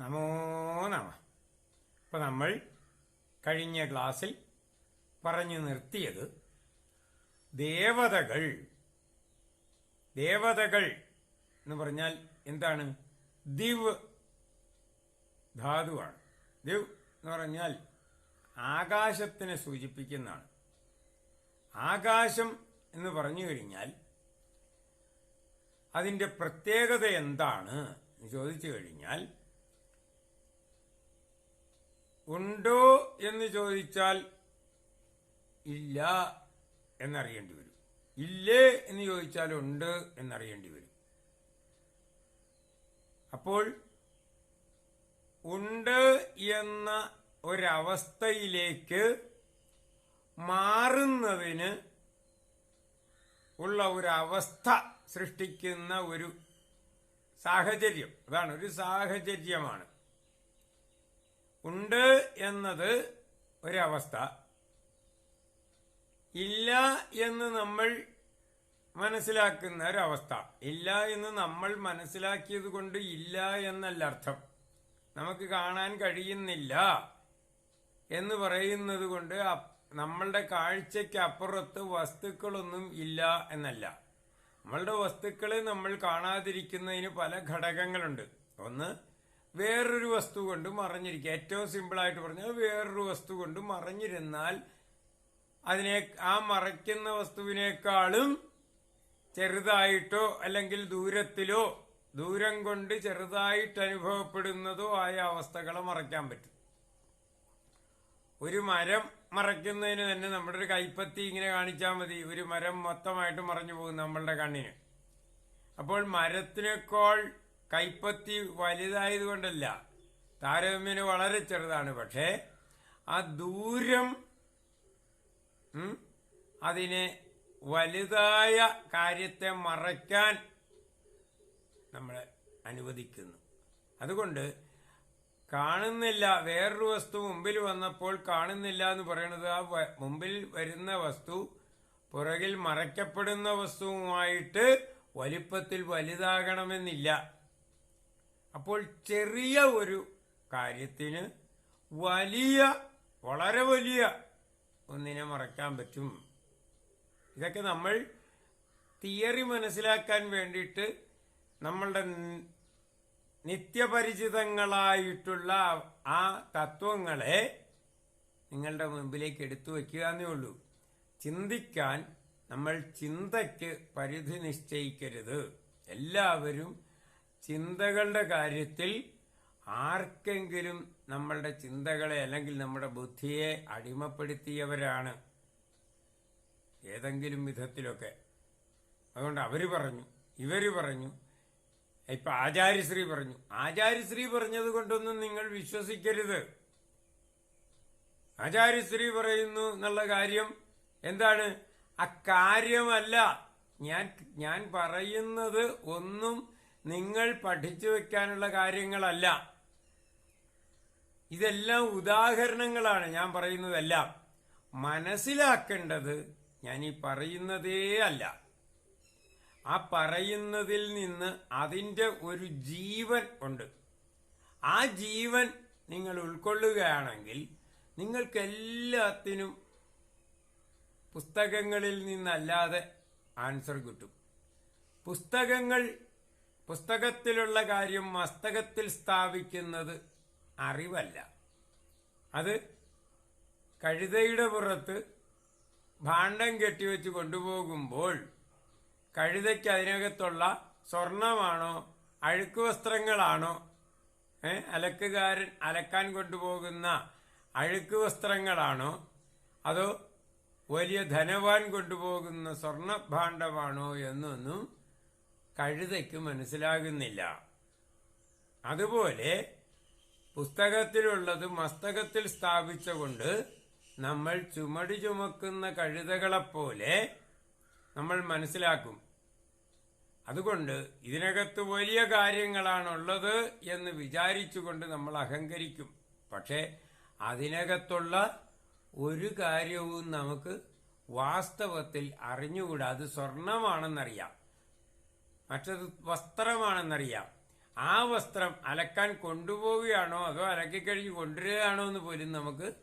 നമോ നമ. ഇപ്പൊ നമ്മൾ കഴിഞ്ഞ ക്ലാസ്സിൽ പറഞ്ഞു നിർത്തിയത് ദേവതകൾ. ദേവതകൾ എന്ന് പറഞ്ഞാൽ എന്താണ്? ദിവ് ധാതുവാണ്. ദിവ് എന്ന് പറഞ്ഞാൽ ആകാശത്തിനെ സൂചിപ്പിക്കുന്നതാണ്. ആകാശം എന്ന് പറഞ്ഞു കഴിഞ്ഞാൽ അതിന്റെ പ്രത്യേകത എന്താണ് ചോദിച്ചു കഴിഞ്ഞാൽ ഉണ്ടോ എന്ന് ചോദിച്ചാൽ ഇല്ല എന്നറിയേണ്ടി വരും. ഇല്ലേ എന്ന് ചോദിച്ചാൽ ഉണ്ട് എന്നറിയേണ്ടി വരും. അപ്പോൾ ഉണ്ട് എന്ന ഒരവസ്ഥയിലേക്ക് മാറുന്നതിന് ഉള്ള ഒരു അവസ്ഥ സൃഷ്ടിക്കുന്ന ഒരു സാഹചര്യം. അതാണ് ഒരു സാഹചര്യമാണ്. ഉണ്ട് എന്നത് ഒരവസ്ഥ. ഇല്ല എന്ന് നമ്മൾ മനസ്സിലാക്കുന്ന ഒരവസ്ഥ. ഇല്ല എന്ന് നമ്മൾ മനസ്സിലാക്കിയത് കൊണ്ട് ഇല്ല എന്നല്ല അർത്ഥം. നമുക്ക് കാണാൻ കഴിയുന്നില്ല എന്ന് പറയുന്നത് കൊണ്ട് നമ്മളുടെ കാഴ്ചയ്ക്ക് അപ്പുറത്ത് വസ്തുക്കളൊന്നും ഇല്ല എന്നല്ല. നമ്മളുടെ വസ്തുക്കളെ നമ്മൾ കാണാതിരിക്കുന്നതിന് പല ഘടകങ്ങളുണ്ട്. ഒന്ന് വേറൊരു വസ്തു കൊണ്ട് മറഞ്ഞിരിക്കുക. ഏറ്റവും സിമ്പിളായിട്ട് പറഞ്ഞാൽ വേറൊരു വസ്തു കൊണ്ട് മറഞ്ഞിരുന്നാൽ അതിനെ ആ മറയ്ക്കുന്ന വസ്തുവിനേക്കാളും ചെറുതായിട്ടോ അല്ലെങ്കിൽ ദൂരത്തിലോ ദൂരം കൊണ്ട് ചെറുതായിട്ട് അനുഭവപ്പെടുന്നതോ ആയ അവസ്ഥകളെ മറയ്ക്കാൻ പറ്റും. ഒരു മരം മറയ്ക്കുന്നതിന് തന്നെ നമ്മുടെ ഒരു കൈപ്പത്തി ഇങ്ങനെ കാണിച്ചാൽ മതി. ഒരു മരം മൊത്തമായിട്ട് മറഞ്ഞു പോകും നമ്മളുടെ കണ്ണിന്. അപ്പോൾ മരത്തിനേക്കാൾ കൈപ്പത്തി വലുതായതുകൊണ്ടല്ല. താരതമ്യേന വളരെ ചെറുതാണ്. പക്ഷേ ആ ദൂരം അതിനെ വലുതായ കാര്യത്തെ മറയ്ക്കാൻ നമ്മൾ അനുവദിക്കുന്നു. അതുകൊണ്ട് കാണുന്നില്ല. വേറൊരു വസ്തു മുമ്പിൽ വന്നപ്പോൾ കാണുന്നില്ല എന്ന് പറയുന്നത് ആ മുമ്പിൽ വരുന്ന വസ്തു പുറകിൽ മറയ്ക്കപ്പെടുന്ന വസ്തുവുമായിട്ട് വലിപ്പത്തിൽ വലുതാകണമെന്നില്ല. അപ്പോൾ ചെറിയ ഒരു കാര്യത്തിന് വലിയ വളരെ വലിയ ഒന്നിനെ മറയ്ക്കാൻ പറ്റും. ഇതൊക്കെ നമ്മൾ തിയറി മനസ്സിലാക്കാൻ വേണ്ടിയിട്ട് നമ്മളുടെ നിത്യപരിചിതങ്ങളായിട്ടുള്ള ആ തത്വങ്ങളെ നിങ്ങളുടെ മുമ്പിലേക്ക് എടുത്തു വയ്ക്കുക എന്നേ ഉള്ളൂ. ചിന്തിക്കാൻ നമ്മൾ ചിന്തയ്ക്ക് പരിധി നിശ്ചയിക്കരുത്. എല്ലാവരും ചിന്തകളുടെ കാര്യത്തിൽ ആർക്കെങ്കിലും നമ്മളുടെ ചിന്തകളെ അല്ലെങ്കിൽ നമ്മുടെ ബുദ്ധിയെ അടിമപ്പെടുത്തിയവരാണ് ഏതെങ്കിലും വിധത്തിലൊക്കെ. അതുകൊണ്ട് അവർ പറഞ്ഞു ഇവർ പറഞ്ഞു ഇപ്പം ആചാര്യശ്രീ പറഞ്ഞു. ആചാര്യശ്രീ പറഞ്ഞത് കൊണ്ടൊന്നും നിങ്ങൾ വിശ്വസിക്കരുത്. ആചാര്യശ്രീ പറയുന്നു എന്നുള്ള കാര്യം എന്താണ്? അക്കാര്യമല്ല. ഞാൻ ഞാൻ പറയുന്നത് ഒന്നും നിങ്ങൾ പഠിച്ചു വെക്കാനുള്ള കാര്യങ്ങളല്ല. ഇതെല്ലാം ഉദാഹരണങ്ങളാണ് ഞാൻ പറയുന്നതെല്ലാം. മനസ്സിലാക്കേണ്ടത് ഞാൻ ഈ പറയുന്നതേ അല്ല. ആ പറയുന്നതിൽ നിന്ന് അതിന്റെ ഒരു ജീവൻ ഉണ്ട്. ആ ജീവൻ നിങ്ങൾ ഉൾക്കൊള്ളുകയാണെങ്കിൽ നിങ്ങൾക്ക് നിങ്ങൾക്കെല്ലാത്തിനും പുസ്തകങ്ങളിൽ നിന്നല്ലാതെ ആൻസർ കിട്ടും. പുസ്തകങ്ങൾ പുസ്തകത്തിലുള്ള കാര്യം മസ്തകത്തിൽ സ്ഥാപിക്കുന്നത് അറിവല്ല. അത് കഴുതയുടെ പുറത്ത് ഭാണ്ഡം കെട്ടിവെച്ച് കൊണ്ടുപോകുമ്പോൾ കഴുതയ്ക്ക് അതിനകത്തുള്ള സ്വർണമാണോ അഴുക്ക് വസ്ത്രങ്ങളാണോ അലക്കുകാരൻ അലക്കാൻ കൊണ്ടുപോകുന്ന അഴുക്ക് വസ്ത്രങ്ങളാണോ അതോ വലിയ ധനവാൻ കൊണ്ടുപോകുന്ന സ്വർണ ഭാണ്ഡമാണോ എന്നൊന്നും കഴുതയ്ക്ക് മനസ്സിലാകുന്നില്ല. അതുപോലെ പുസ്തകത്തിലുള്ളത് മസ്തകത്തിൽ സ്ഥാപിച്ചുകൊണ്ട് നമ്മൾ ചുമടി ചുമക്കുന്ന കഴുതകളെപ്പോലെ നമ്മൾ മനസ്സിലാക്കും. അതുകൊണ്ട് ഇതിനകത്ത് വലിയ കാര്യങ്ങളാണുള്ളത് എന്ന് വിചാരിച്ചുകൊണ്ട് നമ്മൾ അഹങ്കരിക്കും. പക്ഷേ അതിനകത്തുള്ള ഒരു കാര്യവും നമുക്ക് വാസ്തവത്തിൽ അറിഞ്ഞുകൂടാ. അത് സ്വർണമാണെന്നറിയാം മറ്റത് വസ്ത്രമാണെന്നറിയാം. ആ വസ്ത്രം അലക്കാൻ കൊണ്ടുപോവുകയാണോ അതോ അലക്കിക്കഴിഞ്ഞ് കൊണ്ടുവരികയാണോ എന്ന് പോലും നമുക്ക്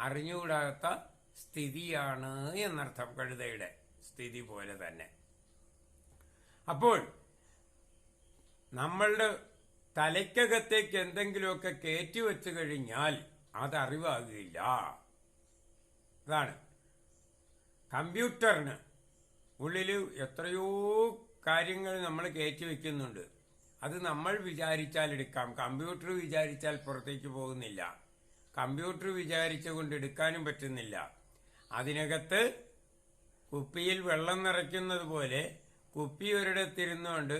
അറിഞ്ഞുകൂടാത്ത സ്ഥിതിയാണ് എന്നർത്ഥം കഴുതയുടെ സ്ഥിതി പോലെ തന്നെ. അപ്പോൾ നമ്മളുടെ തലയ്ക്കകത്തേക്ക് എന്തെങ്കിലുമൊക്കെ കയറ്റി വെച്ചു കഴിഞ്ഞാൽ അത് അറിവാകുകയില്ല. അതാണ്. കമ്പ്യൂട്ടറിന് ഉള്ളിൽ എത്രയോ കാര്യങ്ങൾ നമ്മൾ കയറ്റി വെക്കുന്നുണ്ട്. അത് നമ്മൾ വിചാരിച്ചാൽ എടുക്കാം. കമ്പ്യൂട്ടർ വിചാരിച്ചാൽ പുറത്തേക്ക് പോകുന്നില്ല. കമ്പ്യൂട്ടർ വിചാരിച്ചുകൊണ്ട് എടുക്കാനും പറ്റുന്നില്ല. അതിനകത്ത് കുപ്പിയിൽ വെള്ളം നിറയ്ക്കുന്നത് പോലെ കുപ്പി ഒരിടത്തിരുന്നുകൊണ്ട്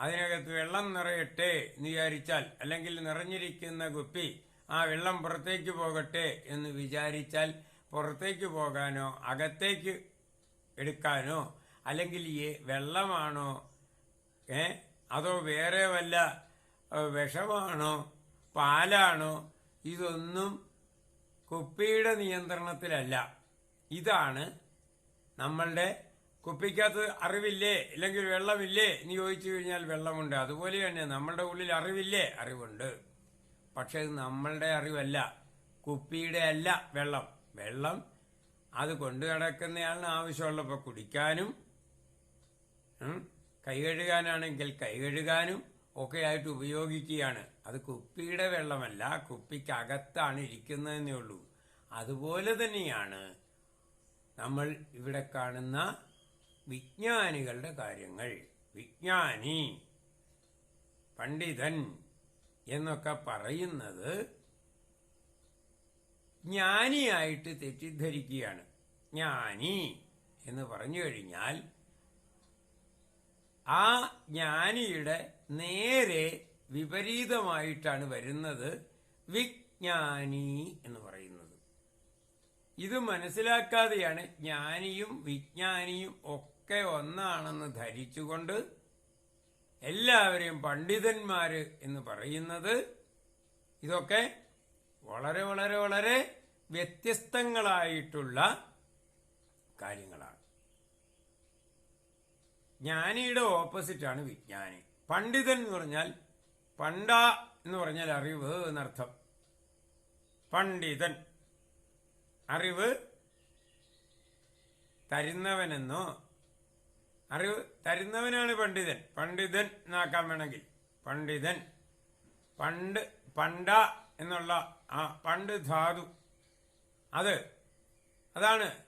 അതിനകത്ത് വെള്ളം നിറയട്ടെ എന്ന് വിചാരിച്ചാൽ അല്ലെങ്കിൽ നിറഞ്ഞിരിക്കുന്ന കുപ്പി ആ വെള്ളം പുറത്തേക്ക് പോകട്ടെ എന്ന് വിചാരിച്ചാൽ പുറത്തേക്ക് പോകാനോ അകത്തേക്ക് എടുക്കാനോ അല്ലെങ്കിൽ ഈ വെള്ളമാണോ ഏ? അതോ വേറെ വല്ല വിഷമാണോ പാലാണോ ഇതൊന്നും കുപ്പിയുടെ നിയന്ത്രണത്തിലല്ല. ഇതാണ് നമ്മളുടെ കുപ്പിക്കകത്ത് അറിവില്ലേ അല്ലെങ്കിൽ വെള്ളമില്ലേ എന്ന് ചോദിച്ചു കഴിഞ്ഞാൽ വെള്ളമുണ്ട്. അതുപോലെ തന്നെ നമ്മളുടെ ഉള്ളിൽ അറിവില്ലേ അറിവുണ്ട്. പക്ഷെ ഇത് നമ്മളുടെ അറിവല്ല കുപ്പിയുടെ അല്ല വെള്ളം. വെള്ളം അത് കൊണ്ടു നടക്കുന്നയാളിന് ആവശ്യമുള്ളപ്പോൾ കുടിക്കാനും കൈ കഴുകാനാണെങ്കിൽ കൈ കഴുകാനും ഒക്കെ ആയിട്ട് ഉപയോഗിക്കുകയാണ്. അത് കുപ്പിയുടെ വെള്ളമല്ല കുപ്പിക്കകത്താണ് ഇരിക്കുന്നതെന്നേ ഉള്ളൂ. അതുപോലെ തന്നെയാണ് നമ്മൾ ഇവിടെ കാണുന്ന വിജ്ഞാനികളുടെ കാര്യങ്ങൾ. വിജ്ഞാനി പണ്ഡിതൻ എന്നൊക്കെ പറയുന്നത് ജ്ഞാനിയായിട്ട് തെറ്റിദ്ധരിക്കുകയാണ്. ജ്ഞാനി എന്ന് പറഞ്ഞു കഴിഞ്ഞാൽ ആ ജ്ഞാനിയുടെ നേരെ വിപരീതമായിട്ടാണ് വരുന്നത് വിജ്ഞാനി എന്ന് പറയുന്നത്. ഇത് മനസ്സിലാക്കാതെയാണ് ജ്ഞാനിയും വിജ്ഞാനിയും ഒക്കെ ഒന്നാണെന്ന് ധരിച്ചുകൊണ്ട് എല്ലാവരെയും പണ്ഡിതന്മാര് എന്ന് പറയുന്നത്. ഇതൊക്കെ വളരെ വളരെ വളരെ വ്യത്യസ്തങ്ങളായിട്ടുള്ള കാര്യങ്ങളാണ്. ജ്ഞാനിയുടെ ഓപ്പോസിറ്റാണ് വിജ്ഞാനി. പണ്ഡിതൻ എന്ന് പറഞ്ഞാൽ പണ്ട എന്ന് പറഞ്ഞാൽ അറിവ് എന്നർത്ഥം. പണ്ഡിതൻ. അറിവ് തരുന്നവനെന്നോ അറിവ് തരുന്നവനാണ് പണ്ഡിതൻ. പണ്ഡിതൻ എന്നാക്കാൻ വേണമെങ്കിൽ പണ്ഡിതൻ. പണ്ട് പണ്ട എന്നുള്ള ആ പണ്ട് ധാതു. അത് അതാണ്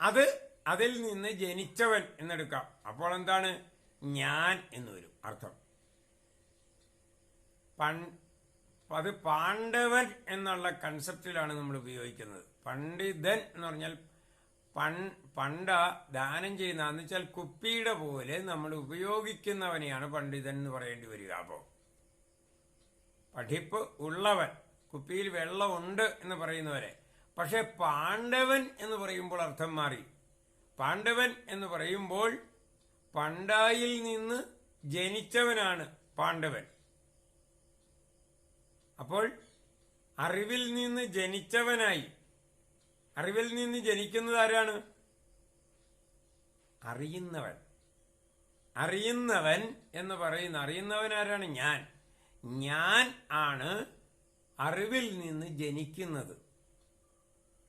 അത് അതിൽ നിന്ന് ജനിച്ചവൻ എന്നെടുക്കാം. അപ്പോൾ എന്താണ്? ഞാൻ എന്ന് വരും. അർത്ഥം. അത് പാണ്ഡവൻ എന്നുള്ള കൺസെപ്റ്റിലാണ് നമ്മൾ ഉപയോഗിക്കുന്നത്. പണ്ഡിതൻ എന്ന് പറഞ്ഞാൽ പൺ പണ്ട ദാനം ചെയ്യുന്ന എന്ന് വെച്ചാൽ കുപ്പിയുടെ പോലെ നമ്മൾ ഉപയോഗിക്കുന്നവനെയാണ് പണ്ഡിതൻ എന്ന് പറയേണ്ടി വരിക. അപ്പോൾ പഠിപ്പ് ഉള്ളവൻ കുപ്പിയിൽ വെള്ളമുണ്ട് എന്ന് പറയുന്നവരെ. പക്ഷെ പാണ്ഡവൻ എന്ന് പറയുമ്പോൾ അർത്ഥം മാറി. പാണ്ഡവൻ എന്ന് പറയുമ്പോൾ പണ്ടായിൽ നിന്ന് ജനിച്ചവനാണ് പാണ്ഡവൻ. അപ്പോൾ അറിവിൽ നിന്ന് ജനിച്ചവനായി. അറിവിൽ നിന്ന് ജനിക്കുന്നത് ആരാണ്? അറിയുന്നവൻ. അറിയുന്നവൻ എന്ന് പറയുന്ന അറിയുന്നവൻ ആരാണ്? ഞാൻ. ഞാൻ ആണ് അറിവിൽ നിന്ന് ജനിക്കുന്നത്.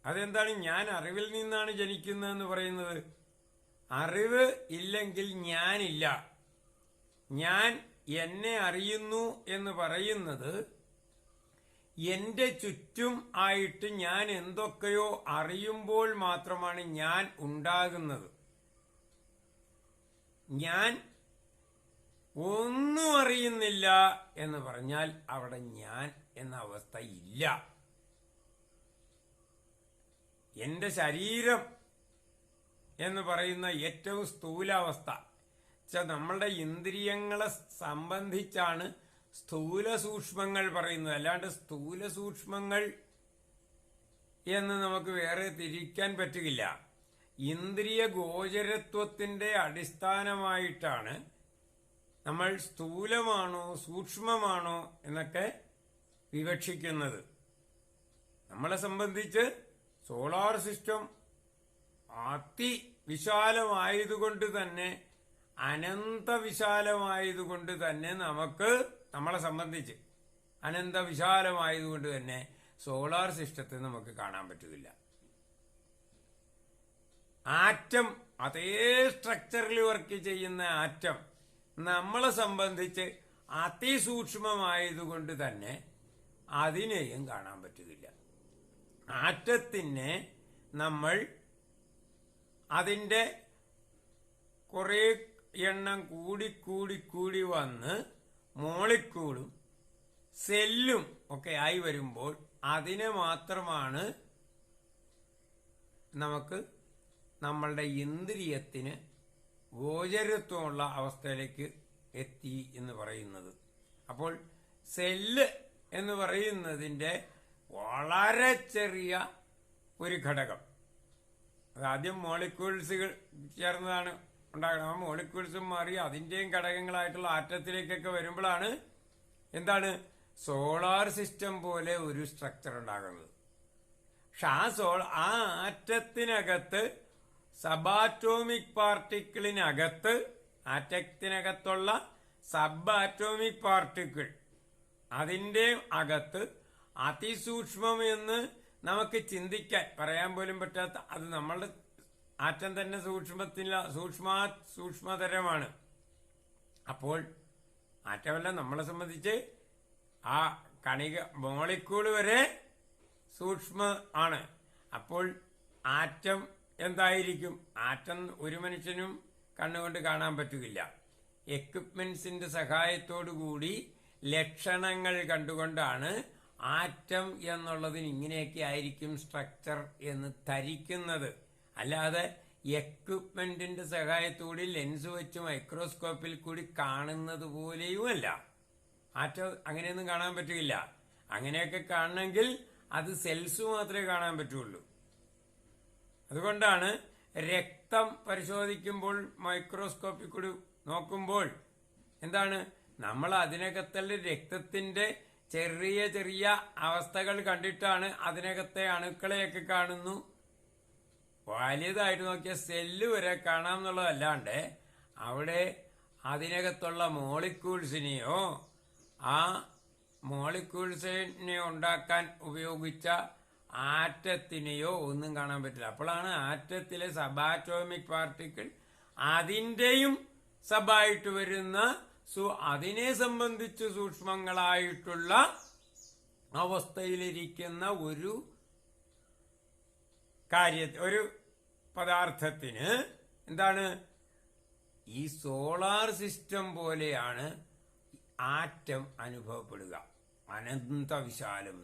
അതെന്താണ്? ഞാൻ അറിവിൽ നിന്നാണ് ജനിക്കുന്നതെന്ന് പറയുന്നത്. അറിവ് ഇല്ലെങ്കിൽ ഞാനില്ല. ഞാൻ എന്നെ അറിയുന്നു എന്ന് പറയുന്നത് എന്റെ ചുറ്റും ആയിട്ട് ഞാൻ എന്തൊക്കെയോ അറിയുമ്പോൾ മാത്രമാണ് ഞാൻ ഉണ്ടാകുന്നത്. ഞാൻ ഒന്നും അറിയുന്നില്ല എന്ന് പറഞ്ഞാൽ അവിടെ ഞാൻ എന്ന അവസ്ഥ ഇല്ല എന്റെ ശരീരം എന്ന് പറയുന്ന ഏറ്റവും സ്ഥൂലാവസ്ഥ. വെച്ചാൽ നമ്മളുടെ ഇന്ദ്രിയങ്ങളെ സംബന്ധിച്ചാണ് സ്ഥൂല സൂക്ഷ്മങ്ങൾ പറയുന്നത്. അല്ലാണ്ട് സ്ഥൂല സൂക്ഷ്മങ്ങൾ എന്ന് നമുക്ക് വേറെ തിരിക്കാൻ പറ്റുകയില്ല ഇന്ദ്രിയ ഗോചരത്വത്തിന്റെ അടിസ്ഥാനമായിട്ടാണ് നമ്മൾ സ്ഥൂലമാണോ സൂക്ഷ്മമാണോ എന്നൊക്കെ വിവക്ഷിക്കുന്നത്. നമ്മളെ സംബന്ധിച്ച് സോളാർ സിസ്റ്റം അതിവിശാലമായതുകൊണ്ട് തന്നെ അനന്തവിശാലമായതുകൊണ്ട് തന്നെ നമുക്ക് നമ്മളെ സംബന്ധിച്ച് അനന്തവിശാലമായതുകൊണ്ട് തന്നെ സോളാർ സിസ്റ്റത്തെ നമുക്ക് കാണാൻ പറ്റില്ല ആറ്റം അതേ സ്ട്രക്ചറിൽ വർക്ക് ചെയ്യുന്ന ആറ്റം നമ്മളെ സംബന്ധിച്ച് അതിസൂക്ഷ്മമായതുകൊണ്ട് തന്നെ അതിനെയും കാണാൻ പറ്റുകയില്ല ആറ്റത്തിനെ നമ്മൾ അതിന്റെ കുറേ എണ്ണം കൂടി കൂടി കൂടി വന്ന് മോളിക്കൂളും സെല്ലും ഒക്കെ ആയി വരുമ്പോൾ അതിനെ മാത്രമാണ് നമുക്ക് നമ്മളുടെ ഇന്ദ്രിയത്തിന് ഗോചരത്വമുള്ള അവസ്ഥയിലേക്ക് എത്തി എന്ന് പറയുന്നത്. അപ്പോൾ സെല്ല് എന്ന് പറയുന്നതിന്റെ വളരെ ചെറിയ ഒരു ഘടകം. അത് ആദ്യം മോളിക്യൂൾസുകൾ ചേർന്നതാണ് ഉണ്ടാകുന്നത് ആ മോളിക്യൂൾസും മാറി അതിന്റെയും ഘടകങ്ങളായിട്ടുള്ള ആറ്റത്തിലേക്കൊക്കെ വരുമ്പോഴാണ് എന്താണ്? സോളാർ സിസ്റ്റം പോലെ ഒരു സ്ട്രക്ചർ ഉണ്ടാകുന്നത്. പക്ഷെ ആ സോൾ ആ ആറ്റത്തിനകത്ത് സബാറ്റോമിക് പാർട്ടിക്കിളിനകത്ത് ആറ്റത്തിനകത്തുള്ള സബ് ആറ്റോമിക് പാർട്ടിക്കിൾ അതിന്റെ അകത്ത് അതിസൂക്ഷ്മം എന്ന് നമുക്ക് ചിന്തിക്കാൻ പറയാൻ പോലും പറ്റാത്ത അത് നമ്മളുടെ ആറ്റം തന്നെ സൂക്ഷ്മത്തില സൂക്ഷ്മാ സൂക്ഷ്മതരമാണ്. അപ്പോൾ ആറ്റമല്ല നമ്മളെ സംബന്ധിച്ച് ആ കണിക മോളിക്കൂൾ വരെ സൂക്ഷ്മ ആണ്. അപ്പോൾ ആറ്റം എന്തായിരിക്കും? ആറ്റം ഒരു മനുഷ്യനും കണ്ണുകൊണ്ട് കാണാൻ പറ്റുകയില്ല. എക്വിപ്മെന്റ്സിന്റെ സഹായത്തോടു കൂടി ലക്ഷണങ്ങൾ കണ്ടുകൊണ്ടാണ് ആറ്റം എന്നുള്ളതിന് ഇങ്ങനെയൊക്കെ ആയിരിക്കും സ്ട്രക്ചർ എന്ന് ധരിക്കുന്നത്. അല്ലാതെ എക്യുപ്മെന്റിന്റെ സഹായത്തോടെ ലെൻസ് വെച്ച് മൈക്രോസ്കോപ്പിൽ കൂടി കാണുന്നത് പോലെയുമല്ല. ആറ്റം അങ്ങനെയൊന്നും കാണാൻ പറ്റില്ല. അങ്ങനെയൊക്കെ കാണണമെങ്കിൽ അത് സെൽസ് മാത്രമേ കാണാൻ പറ്റുള്ളൂ. അതുകൊണ്ടാണ് രക്തം പരിശോധിക്കുമ്പോൾ മൈക്രോസ്കോപ്പിൽ കൂടി നോക്കുമ്പോൾ എന്താണ്? നമ്മൾ അതിനകത്തുള്ള രക്തത്തിന്റെ ചെറിയ ചെറിയ അവസ്ഥകൾ കണ്ടിട്ടാണ് അതിനകത്തെ അണുക്കളെയൊക്കെ കാണുന്നു. വലിയതായിട്ട് നോക്കിയ സെല്ല് വരെ കാണാം എന്നുള്ളതല്ലാണ്ട് അവിടെ അതിനകത്തുള്ള മോളിക്യൂൾസിനെയോ ആ മോളിക്യൂൾസിനെ ഉണ്ടാക്കാൻ ഉപയോഗിച്ച ആറ്റത്തിനെയോ ഒന്നും കാണാൻ പറ്റില്ല. അപ്പോഴാണ് ആറ്റത്തിലെ സബാറ്റോമിക് പാർട്ടിക്കിൾ അതിന്റെയും സബായിട്ട് വരുന്ന സു അതിനെ സംബന്ധിച്ച് സൂക്ഷ്മങ്ങളായിട്ടുള്ള അവസ്ഥയിലിരിക്കുന്ന ഒരു കാര്യ ഒരു പദാർത്ഥത്തിന് എന്താണ്? ഈ സോളാർ സിസ്റ്റം പോലെയാണ് ആറ്റം അനുഭവപ്പെടുക. അനന്ത വിശാലം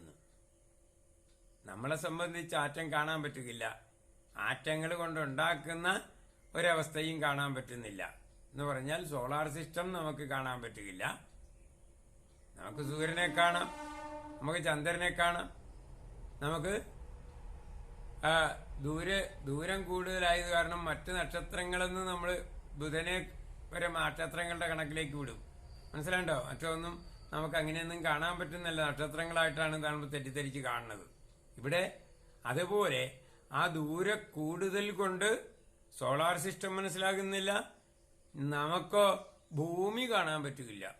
നമ്മളെ സംബന്ധിച്ച് ആറ്റം കാണാൻ പറ്റുകയില്ല ആറ്റങ്ങൾ കൊണ്ടുണ്ടാക്കുന്ന ഒരവസ്ഥയും കാണാൻ പറ്റുന്നില്ല. എന്ന് പറഞ്ഞാൽ സോളാർ സിസ്റ്റം നമുക്ക് കാണാൻ പറ്റുകയില്ല നമുക്ക് സൂര്യനെ കാണാം. നമുക്ക് ചന്ദ്രനെ കാണാം. നമുക്ക് ദൂരെ ദൂരം കൂടുതലായത് കാരണം മറ്റ് നക്ഷത്രങ്ങളെന്ന് നമ്മൾ ബുധനെ വരെ നക്ഷത്രങ്ങളുടെ കണക്കിലേക്ക് വിടും. മനസ്സിലാണ്ടോ മറ്റൊന്നും നമുക്ക് അങ്ങനെയൊന്നും കാണാൻ പറ്റുന്നില്ല നക്ഷത്രങ്ങളായിട്ടാണ് നമ്മൾ തെറ്റിദ്ധരിച്ച് കാണുന്നത്. ഇവിടെ അതുപോലെ ആ ദൂരെ കൂടുതൽ കൊണ്ട് സോളാർ സിസ്റ്റം മനസ്സിലാകുന്നില്ല. നമുക്കോ ഭൂമി കാണാൻ പറ്റില്ല.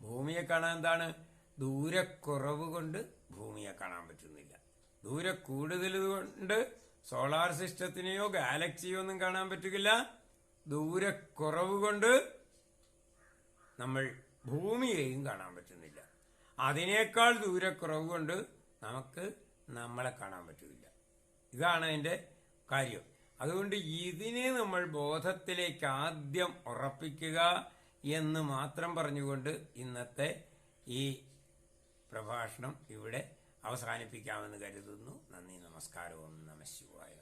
ഭൂമിയെ കാണാൻ എന്താണ്? ദൂരക്കുറവ് കൊണ്ട് ഭൂമിയെ കാണാൻ പറ്റുന്നില്ല. ദൂരെ കൂടുതൽ കൊണ്ട് സോളാർ സിസ്റ്റത്തിനെയോ ഗാലക്സിയോ ഒന്നും കാണാൻ പറ്റുകയില്ല ദൂരക്കുറവ് കൊണ്ട് നമ്മൾ ഭൂമിയെയും കാണാൻ പറ്റുന്നില്ല. അതിനേക്കാൾ ദൂരക്കുറവ് കൊണ്ട് നമുക്ക് നമ്മളെ കാണാൻ പറ്റില്ല ഇതാണ് അതിന്റെ കാര്യം. അതുകൊണ്ട് ഇതിനെ നമ്മൾ ബോധത്തിലേക്ക് ആദ്യം ഉറപ്പിക്കുക എന്ന് മാത്രം പറഞ്ഞുകൊണ്ട് ഇന്നത്തെ ഈ പ്രഭാഷണം ഇവിടെ അവസാനിപ്പിക്കാമെന്ന് കരുതുന്നു. നന്ദി നമസ്കാരവും. നമ ശിവായ. നമ ശിവായ